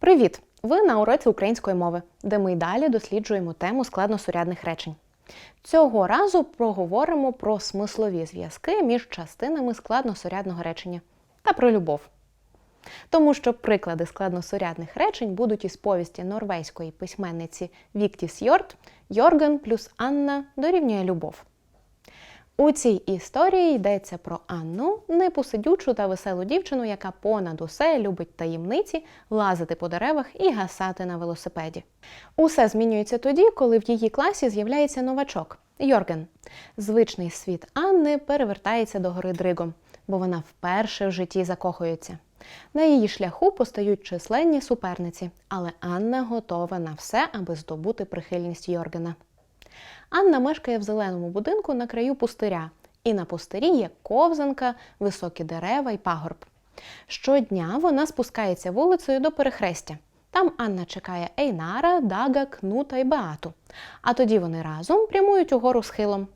Привіт! Ви на уроці української мови, де ми й далі досліджуємо тему складносурядних речень. Цього разу проговоримо про смислові зв'язки між частинами складносурядного речення та про любов. Тому що приклади складносурядних речень будуть із повісті норвезької письменниці Віктіс Йорт Йорген плюс Анна дорівнює любов. У цій історії йдеться про Анну, непосидючу та веселу дівчину, яка понад усе любить таємниці, лазити по деревах і гасати на велосипеді. Усе змінюється тоді, коли в її класі з'являється новачок Йорген. Звичний світ Анни перевертається до гори Дригом, бо вона вперше в житті закохується. На її шляху постають численні суперниці, але Анна готова на все, аби здобути прихильність Йоргена. Анна мешкає в зеленому будинку на краю пустиря, і на пустирі є ковзанка, високі дерева й пагорб. Щодня вона спускається вулицею до перехрестя. Там Анна чекає Ейнара, Дага, Кнута й Беату. А тоді вони разом прямують угору схилом.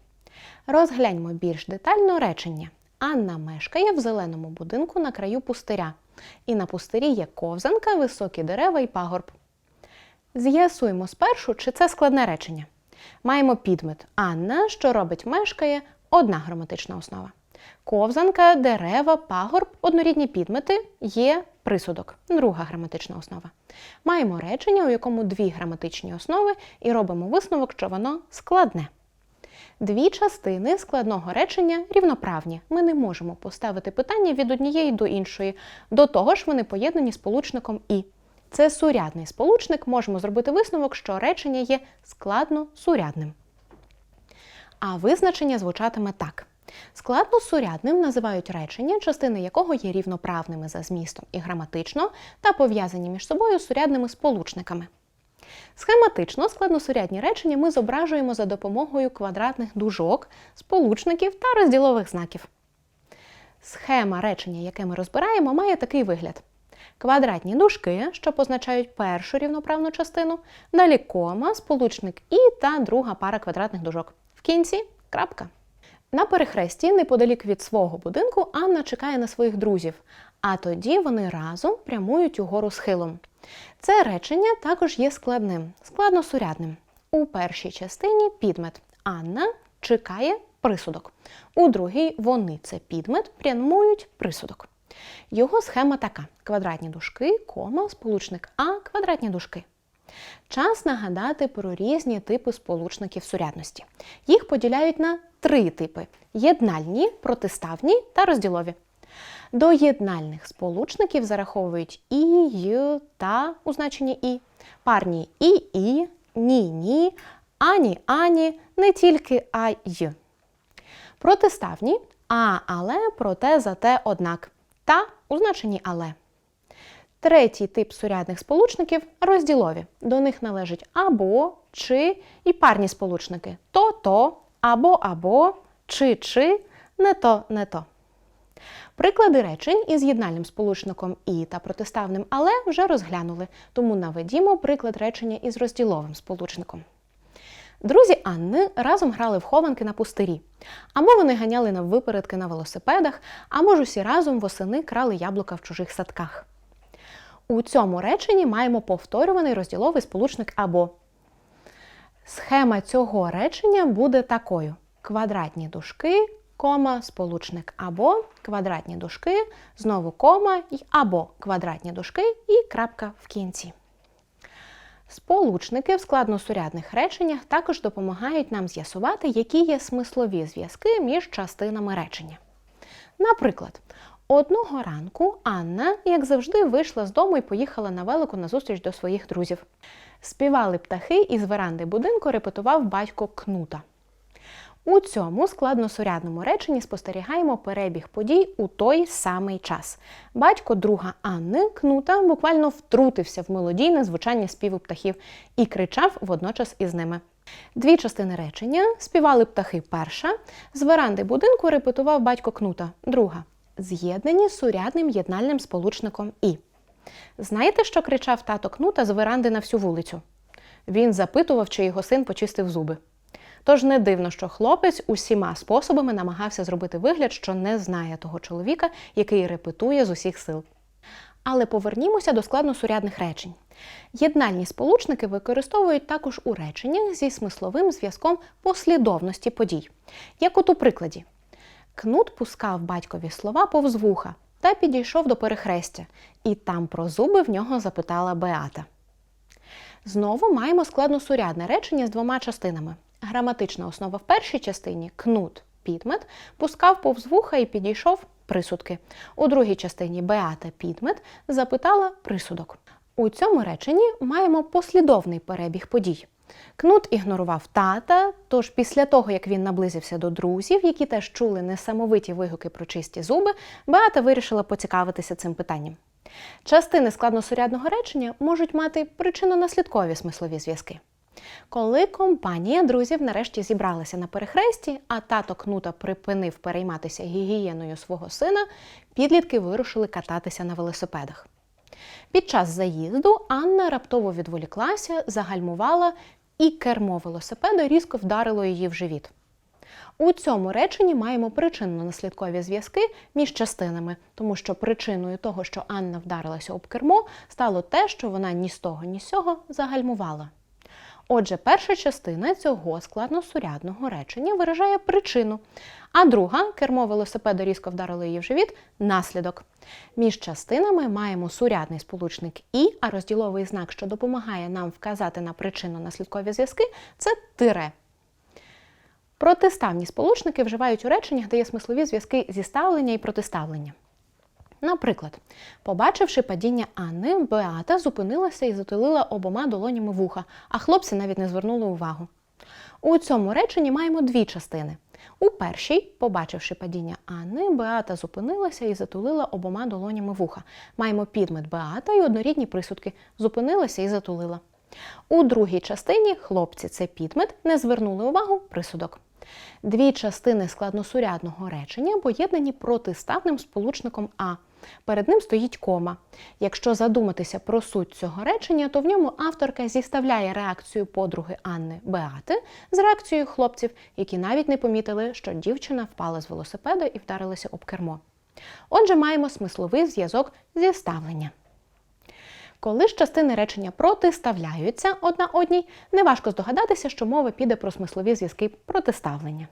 Розгляньмо більш детально речення. Анна мешкає в зеленому будинку на краю пустиря. І на пустирі є ковзанка, високі дерева й пагорб. З'ясуємо спершу, чи це складне речення. Маємо підмет Анна, що робить мешкає одна граматична основа. Ковзанка, дерева, пагорб, однорідні підмети є присудок, друга граматична основа. Маємо речення, у якому дві граматичні основи, і робимо висновок, що воно складне. Дві частини складного речення рівноправні. Ми не можемо поставити питання від однієї до іншої. До того ж, вони поєднані сполучником і. Це сурядний сполучник, можемо зробити висновок, що речення є складно сурядним. А визначення звучатиме так. Складно сурядним називають речення, частини якого є рівноправними за змістом і граматично та пов'язані між собою сурядними сполучниками. Схематично складносурядні речення ми зображуємо за допомогою квадратних дужок, сполучників та розділових знаків. Схема речення, яке ми розбираємо, має такий вигляд. Квадратні дужки, що позначають першу рівноправну частину, далі кома, сполучник і та друга пара квадратних дужок. В кінці крапка. На перехресті, неподалік від свого будинку, Анна чекає на своїх друзів, а тоді вони разом прямують угору схилом. Це речення також є складним, складносурядним. У першій частині підмет Анна чекає присудок. У другій вони це підмет прямують присудок. Його схема така: квадратні дужки, кома, сполучник А, квадратні дужки. Час нагадати про різні типи сполучників сурядності. Їх поділяють на три типи: єднальні, протиставні та розділові. До єднальних сполучників зараховують і, й, та у значенні і, парні і, і, ні, ні, ані, ані, не тільки а й. Протиставні а, але, проте, зате, однак. Та у значенні але. Третій тип сурядних сполучників розділові. До них належать або, чи і парні сполучники то-то, або-або, чи-чи, не то, не то. Приклади речень із єднальним сполучником і та протиставним але вже розглянули, тому наведімо приклад речення із розділовим сполучником. Друзі Анни разом грали в хованки на пустирі. Або вони ганяли на випередки на велосипедах, або ж усі разом восени крали яблука в чужих садках. У цьому реченні маємо повторюваний розділовий сполучник або. Схема цього речення буде такою: квадратні дужки, кома, сполучник або, квадратні дужки, знову кома, або квадратні дужки і крапка в кінці. Сполучники в складносурядних реченнях також допомагають нам з'ясувати, які є смислові зв'язки між частинами речення. Наприклад, одного ранку Анна, як завжди, вийшла з дому і поїхала на велику на зустріч до своїх друзів. Співали птахи і з веранди будинку репетував батько Кнута. У цьому складносурядному реченні спостерігаємо перебіг подій у той самий час. Батько друга Анни Кнута буквально втрутився в мелодійне звучання співу птахів і кричав водночас із ними. Дві частини речення співали птахи перша, з веранди будинку репетував батько Кнута, друга, з'єднані сурядним єднальним сполучником і. Знаєте, що кричав тато Кнута з веранди на всю вулицю? Він запитував, чи його син почистив зуби. Тож не дивно, що хлопець усіма способами намагався зробити вигляд, що не знає того чоловіка, який репетує з усіх сил. Але повернімося до складносурядних речень. Єднальні сполучники використовують також у реченнях зі смисловим зв'язком послідовності подій. Як от у прикладі. Кнут пускав батькові слова повз вуха та підійшов до перехрестя, і там про зуби в нього запитала Беата. Знову маємо складносурядне речення з двома частинами. Граматична основа в першій частині кнут підмет пускав повз вуха і підійшов присудки. У другій частині Беата підмет запитала присудок. У цьому реченні маємо послідовний перебіг подій. Кнут ігнорував тата, тож після того, як він наблизився до друзів, які теж чули несамовиті вигуки про чисті зуби, Беата вирішила поцікавитися цим питанням. Частини складносурядного речення можуть мати причинно-наслідкові смислові зв'язки. Коли компанія друзів нарешті зібралася на перехресті, а тато Кнута припинив перейматися гігієною свого сина, підлітки вирушили кататися на велосипедах. Під час заїзду Анна раптово відволіклася, загальмувала, і кермо велосипеда різко вдарило її в живіт. У цьому реченні маємо причинно-наслідкові зв'язки між частинами, тому що причиною того, що Анна вдарилася об кермо, стало те, що вона ні з того, ні з сього загальмувала. Отже, перша частина цього складносурядного речення виражає причину, а друга кермо велосипеда різко вдарило її в живіт наслідок. Між частинами маємо сурядний сполучник і, а розділовий знак, що допомагає нам вказати на причинно-наслідкові зв'язки, це тире. Протиставні сполучники вживають у реченнях, де є смислові зв'язки зіставлення і протиставлення. Наприклад, побачивши падіння Анни, Беата зупинилася і затулила обома долонями вуха, а хлопці навіть не звернули увагу. У цьому реченні маємо дві частини. У першій, побачивши падіння Анни, Беата зупинилася і затулила обома долонями вуха. Маємо підмет Беата і однорідні присудки зупинилася і затулила. У другій частині хлопці це підмет, не звернули увагу присудок. Дві частини складносурядного речення поєднані протиставним сполучником А. Перед ним стоїть кома. Якщо задуматися про суть цього речення, то в ньому авторка зіставляє реакцію подруги Анни Беати з реакцією хлопців, які навіть не помітили, що дівчина впала з велосипеда і вдарилася об кермо. Отже, маємо смисловий зв'язок зіставлення. Коли ж частини речення протиставляються одна одній, неважко здогадатися, що мова піде про смислові зв'язки протиставлення.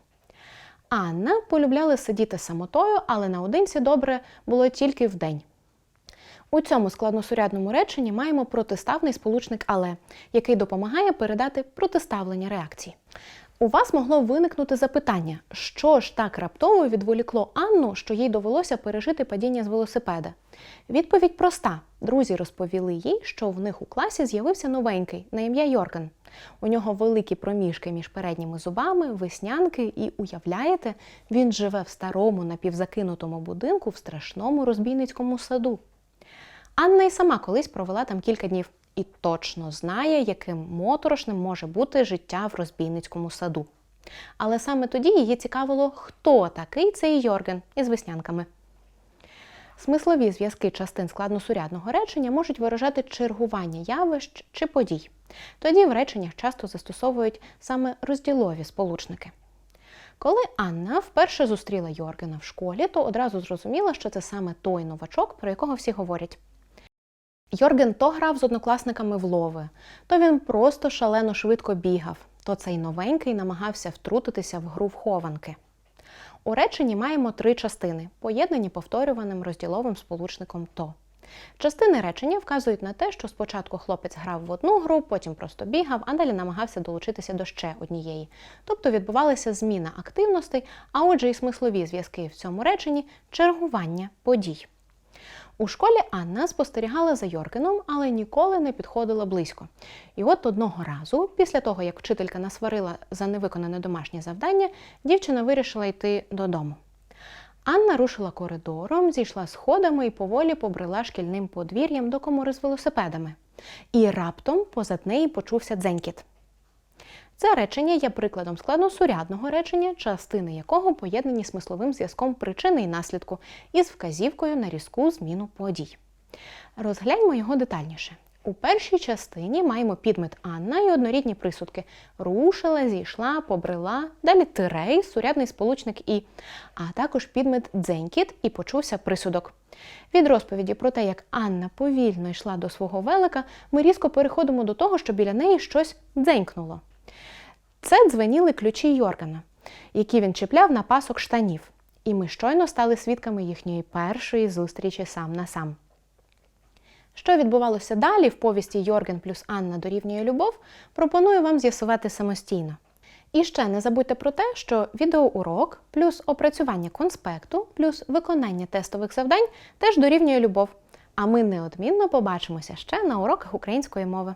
Анна полюбляла сидіти самотою, але наодинці добре було тільки вдень. У цьому складносурядному реченні маємо протиставний сполучник але, який допомагає передати протиставлення реакції. У вас могло виникнути запитання, що ж так раптово відволікло Анну, що їй довелося пережити падіння з велосипеда. Відповідь проста: друзі розповіли їй, що в них у класі з'явився новенький на ім'я Йорген. У нього великі проміжки між передніми зубами, веснянки, і уявляєте, він живе в старому напівзакинутому будинку в страшному розбійницькому саду. Анна й сама колись провела там кілька днів і точно знає, яким моторошним може бути життя в розбійницькому саду. Але саме тоді її цікавило, хто такий цей Йорген із веснянками. Смислові зв'язки частин складносурядного речення можуть виражати чергування явищ чи подій. Тоді в реченнях часто застосовують саме розділові сполучники. Коли Анна вперше зустріла Йоргена в школі, то одразу зрозуміла, що це саме той новачок, про якого всі говорять. Йорген то грав з однокласниками в лови, то він просто шалено швидко бігав, то цей новенький намагався втрутитися в гру в хованки. У реченні маємо три частини, поєднані повторюваним розділовим сполучником то. Частини речення вказують на те, що спочатку хлопець грав в одну гру, потім просто бігав, а далі намагався долучитися до ще однієї. Тобто відбувалася зміна активностей, а отже, і смислові зв'язки в цьому реченні чергування подій. У школі Анна спостерігала за Йоргеном, але ніколи не підходила близько. І от одного разу, після того, як вчителька насварила за невиконане домашнє завдання, дівчина вирішила йти додому. Анна рушила коридором, зійшла сходами і поволі побрела шкільним подвір'ям до комори з велосипедами. І раптом позад неї почувся дзенькіт. Це речення є прикладом складносурядного речення, частини якого поєднані смисловим зв'язком причини і наслідку із вказівкою на різку зміну подій. Розгляньмо його детальніше. У першій частині маємо підмет Анна і однорідні присудки: рушила, зійшла, побрела, далі тирей, сурядний сполучник і, а також підмет дзенькіт і почувся присудок. Від розповіді про те, як Анна повільно йшла до свого велика, ми різко переходимо до того, що біля неї щось дзенькнуло. Це дзвеніли ключі Йоргана, які він чіпляв на пасок штанів. І ми щойно стали свідками їхньої першої зустрічі сам на сам. Що відбувалося далі в повісті Йорген плюс Анна дорівнює любов, пропоную вам з'ясувати самостійно. І ще не забудьте про те, що відеоурок плюс опрацювання конспекту плюс виконання тестових завдань теж дорівнює любов. А ми неодмінно побачимося ще на уроках української мови.